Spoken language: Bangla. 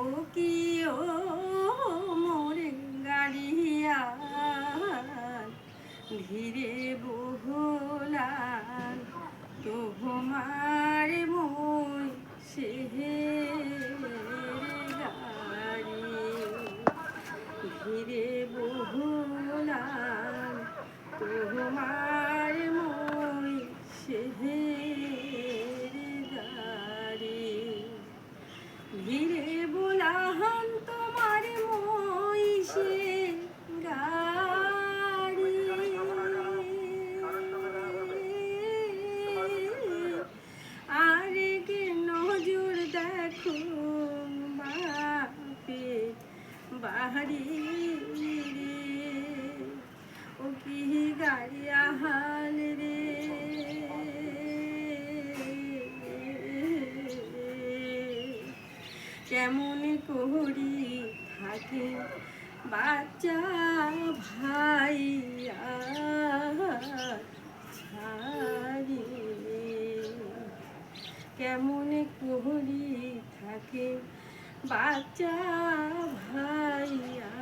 ও কি ও মোরে গাড়িয়া ধীরে বহুলাল তোমার মই সে গাড়ি ধীরে বহুলাল তোমার বাড়ি রে ও কি গাড়ি আহাল রে? কেমন করি থাকে বাচ্চা ভাই ছাড়ি কেমন করি থাকে বাচ্চা ভাইয়া।